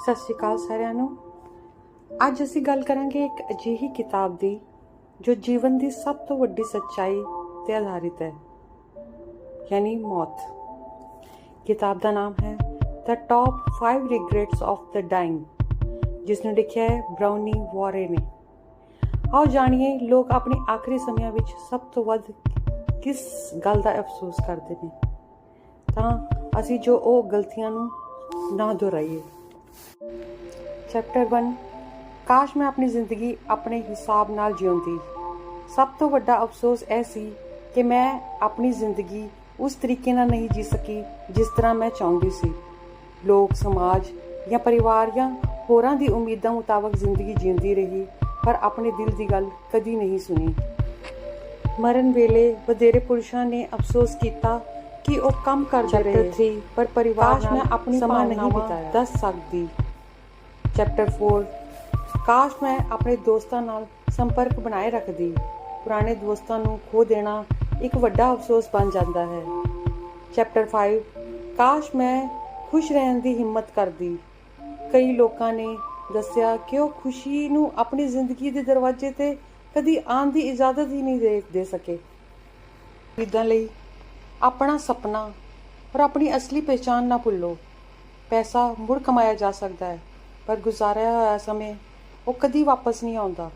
ਸਤਿ ਸ਼੍ਰੀ ਅਕਾਲ ਸਾਰਿਆਂ ਨੂੰ। ਅੱਜ ਅਸੀਂ ਗੱਲ ਕਰਾਂਗੇ ਇੱਕ ਅਜਿਹੀ ਕਿਤਾਬ ਦੀ, ਜੋ ਜੀਵਨ ਦੀ ਸਭ ਤੋਂ ਵੱਡੀ ਸੱਚਾਈ ਤੇ ਆਧਾਰਿਤ ਹੈ, ਯਾਨੀ ਮੌਤ। ਕਿਤਾਬ ਦਾ ਨਾਮ ਹੈ the Top 5 Regrets of the Dying ਜਿਸ ਨੂੰ ਲਿਖਿਆ ਹੈ ਬ੍ਰਾਉਨੀ ਵਾਰੇ ਨੇ। ਆਓ ਜਾਣੀਏ, ਲੋਕ ਆਪਣੇ ਆਖਰੀ ਸਮਿਆਂ ਵਿੱਚ ਸਭ ਤੋਂ ਵੱਧ ਕਿਸ ਗੱਲ ਦਾ ਅਫਸੋਸ ਕਰਦੇ ਨੇ। ਤਾਂ ਅਸੀਂ ਜੋ ਉਹ ਗਲਤੀਆਂ ਨੂੰ ਨਾ ਦੁਹਰਾਈਏ। ਚੈਪਟਰ 1 ਕਾਸ਼ ਮੈਂ ਆਪਣੀ ਜ਼ਿੰਦਗੀ ਆਪਣੇ ਹਿਸਾਬ ਨਾਲ ਜਿਉਂਦੀ। ਸਭ ਤੋਂ ਵੱਡਾ ਅਫਸੋਸ ਇਹ ਸੀ ਕਿ ਮੈਂ ਆਪਣੀ ਜ਼ਿੰਦਗੀ ਉਸ ਤਰੀਕੇ ਨਾਲ ਨਹੀਂ ਜੀ ਸਕੀ ਜਿਸ ਤਰ੍ਹਾਂ ਮੈਂ ਚਾਹੁੰਦੀ ਸੀ। ਲੋਕ, ਸਮਾਜ ਜਾਂ ਪਰਿਵਾਰ ਜਾਂ ਹੋਰਾਂ ਦੀ ਉਮੀਦਾਂ ਮੁਤਾਬਕ ਜ਼ਿੰਦਗੀ ਜਿਉਂਦੀ ਰਹੀ, ਪਰ ਆਪਣੇ ਦਿਲ ਦੀ ਗੱਲ ਕਦੀ ਨਹੀਂ ਸੁਣੀ। ਮਰਨ ਵੇਲੇ ਵਧੇਰੇ ਪੁਰਸ਼ਾਂ ਨੇ ਅਫਸੋਸ ਕੀਤਾ ਕਿ ਉਹ ਕੰਮ ਕਰਦੇ ਰਹੇ। ਪਰ ਪਰਿਵਾਰ ਨਾਲ ਆਪਣੀ ਸਮਾਂ ਨਹੀਂ ਬਿਤਾਇਆ। ਦੱਸ ਸਕਦੀ। ਚੈਪਟਰ 4 ਕਾਸ਼ ਮੈਂ ਆਪਣੇ ਦੋਸਤਾਂ ਨਾਲ ਸੰਪਰਕ ਬਣਾਏ ਰੱਖਦੀ। ਪੁਰਾਣੇ ਦੋਸਤਾਂ ਨੂੰ ਖੋ ਦੇਣਾ ਇੱਕ ਵੱਡਾ ਅਫਸੋਸ ਬਣ ਜਾਂਦਾ ਹੈ। ਚੈਪਟਰ 5 ਕਾਸ਼ ਮੈਂ ਖੁਸ਼ ਰਹਿਣ ਦੀ ਹਿੰਮਤ ਕਰਦੀ। ਕਈ ਲੋਕਾਂ ਨੇ ਦੱਸਿਆ ਕਿ ਉਹ ਖੁਸ਼ੀ ਨੂੰ ਆਪਣੀ ਜ਼ਿੰਦਗੀ ਦੇ ਦਰਵਾਜ਼ੇ ਤੇ ਕਦੀ ਆਉਣ ਦੀ ਇਜਾਜ਼ਤ ਹੀ ਨਹੀਂ ਦੇ ਸਕੇ। ਇਦਾਂ ਲਈ ਆਪਣਾ ਸੁਪਨਾ ਔਰ ਆਪਣੀ ਅਸਲੀ ਪਛਾਣ ਨਾ ਭੁੱਲੋ। ਪੈਸਾ ਮੁੜ ਕਮਾਇਆ ਜਾ ਸਕਦਾ ਹੈ, ਪਰ ਗੁਜ਼ਾਰਿਆ ਹੋਇਆ ਸਮੇਂ ਉਹ ਕਦੀ ਵਾਪਸ ਨਹੀਂ ਆਉਂਦਾ।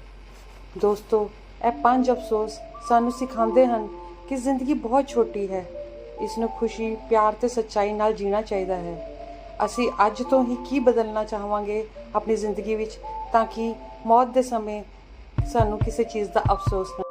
ਦੋਸਤੋ, ਇਹ ਪੰਜ ਅਫਸੋਸ ਸਾਨੂੰ ਸਿਖਾਉਂਦੇ ਹਨ ਕਿ ਜ਼ਿੰਦਗੀ ਬਹੁਤ ਛੋਟੀ ਹੈ। ਇਸ ਨੂੰ ਖੁਸ਼ੀ, ਪਿਆਰ ਤੇ ਸੱਚਾਈ ਨਾਲ ਜੀਣਾ ਚਾਹੀਦਾ ਹੈ। ਅਸੀਂ ਅੱਜ ਤੋਂ ਹੀ ਕੀ ਬਦਲਣਾ ਚਾਹਾਂਗੇ ਆਪਣੀ ਜ਼ਿੰਦਗੀ ਵਿੱਚ ਤਾਂ ਕਿ ਮੌਤ ਦੇ ਸਮੇਂ ਸਾਨੂੰ ਕਿਸੇ ਚੀਜ਼ ਦਾ ਅਫਸੋਸ ਨਾ